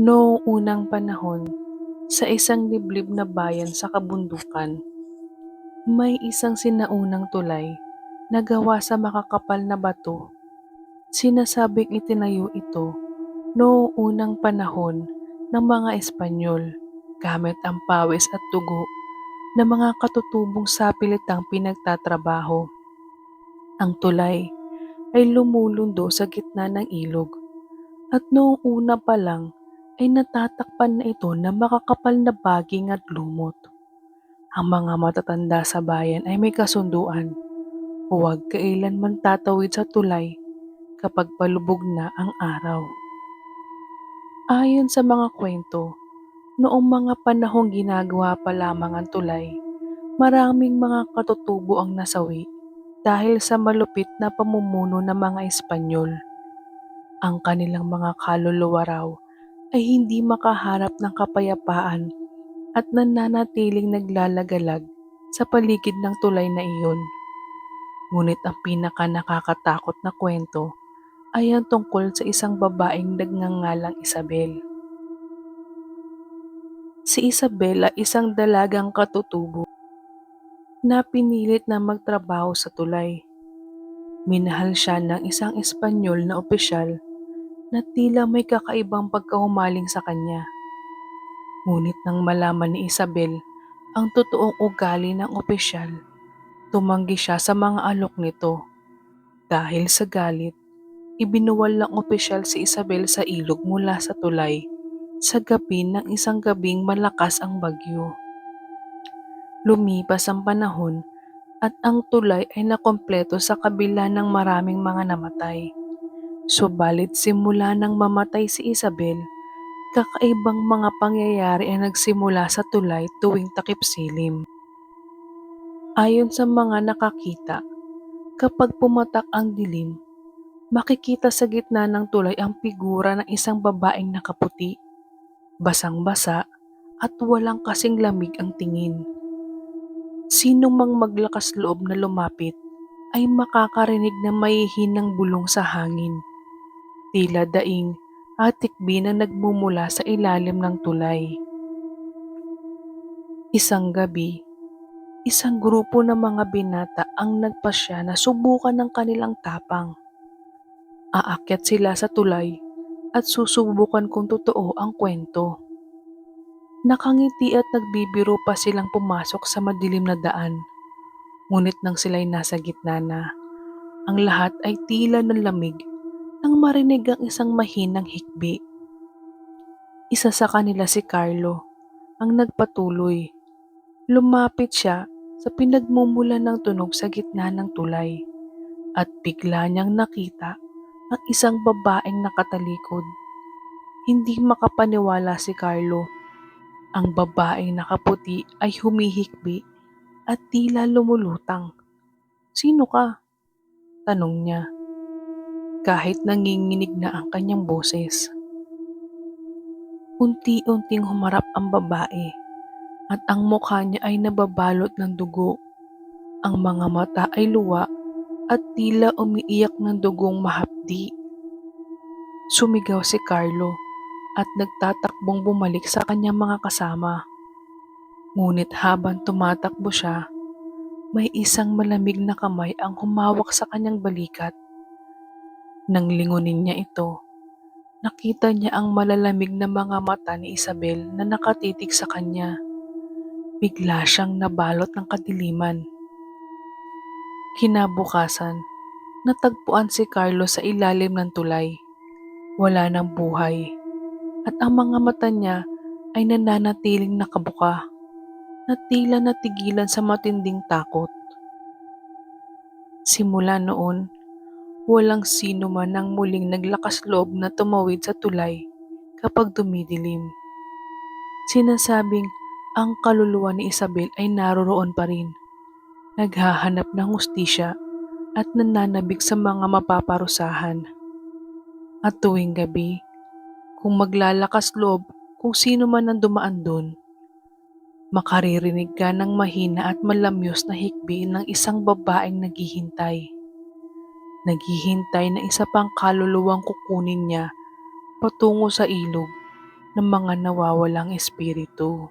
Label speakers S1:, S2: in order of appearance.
S1: Noong unang panahon, sa isang liblib na bayan sa kabundukan, may isang sinaunang tulay na gawa sa makakapal na bato. Sinasabing itinayo ito noong unang panahon ng mga Espanyol gamit ang pawis at dugo ng mga katutubong sapilitang pinagtatrabaho. Ang tulay ay lumulundo sa gitna ng ilog at noong una pa lang ay natatakpan na ito ng makakapal na baging at lumot. Ang mga matatanda sa bayan ay may kasunduan. Huwag kailanman tatawid sa tulay kapag palubog na ang araw. Ayon sa mga kwento, noong mga panahong ginagawa pa lamang ang tulay, maraming mga katutubo ang nasawi dahil sa malupit na pamumuno ng mga Espanyol. Ang kanilang mga kaluluwa raw ay hindi makaharap ng kapayapaan at nananatiling naglalagalag sa paligid ng tulay na iyon. Ngunit ang pinaka nakakatakot na kwento ay ang tungkol sa isang babaeng nagngangalang Isabel. Si Isabel ay isang dalagang katutubo na pinilit na magtrabaho sa tulay. Minahal siya ng isang Espanyol na opisyal na tila may kakaibang pagkahumaling sa kanya. Ngunit nang malaman ni Isabel ang totoong ugali ng opisyal, tumanggi siya sa mga alok nito. Dahil sa galit, ibinuwal ng opisyal si Isabel sa ilog mula sa tulay sa gabi ng isang gabing malakas ang bagyo. Lumipas ang panahon at ang tulay ay nakompleto sa kabila ng maraming mga namatay. Subalit simula nang mamatay si Isabel, kakaibang mga pangyayari ay nagsimula sa tulay tuwing takip silim. Ayon sa mga nakakita, kapag pumatak ang dilim, makikita sa gitna ng tulay ang figura ng isang babaeng nakaputi, basang-basa at walang kasing lamig ang tingin. Sino mang maglakas loob na lumapit ay makakarinig na mahihinang bulong sa hangin tila daing at na nagmumula sa ilalim ng tulay. Isang gabi, isang grupo ng mga binata ang nagpasya na subukan ng kanilang tapang. Aakyat sila sa tulay at susubukan kung totoo ang kwento. Nakangiti at nagbibiro pa silang pumasok sa madilim na daan. Ngunit nang sila'y nasa gitna na, ang lahat ay tila ng lamig marinig ang isang mahinang hikbi. Isa sa kanila si Carlo, ang nagpatuloy. Lumapit siya sa pinagmumulan ng tunog sa gitna ng tulay at bigla niyang nakita ang isang babaeng nakatalikod. Hindi makapaniwala si Carlo. Ang babaeng nakaputi ay humihikbi at tila lumulutang. Sino ka? Tanong niya kahit nanginginig na ang kanyang boses. Unti-unting humarap ang babae at ang mukha niya ay nababalot ng dugo. Ang mga mata ay luwa at tila umiiyak ng dugong mahapdi. Sumigaw si Carlo at nagtatakbong bumalik sa kanyang mga kasama. Ngunit habang tumatakbo siya, may isang malamig na kamay ang humawak sa kanyang balikat nang lingunin niya ito, nakita niya ang malalamig na mga mata ni Isabel na nakatitig sa kanya. Bigla siyang nabalot ng kadiliman. Kinabukasan, natagpuan si Carlos sa ilalim ng tulay. Wala ng buhay. At ang mga mata niya ay nananatiling nakabuka na tila natigilan sa matinding takot. Simula noon, Walang sino man ang muling naglakas loob na tumawid sa tulay kapag dumidilim. Sinasabing ang kaluluwa ni Isabel ay naroroon pa rin. Naghahanap ng hustisya at nananabik sa mga mapaparusahan. At tuwing gabi, kung maglalakas loob kung sino man ang dumaan doon, makaririnig ka ng mahina at malamyos na hikbi ng isang babaeng naghihintay naghihintay na isa pang kaluluwang kukunin niya patungo sa ilog ng mga nawawalang espiritu.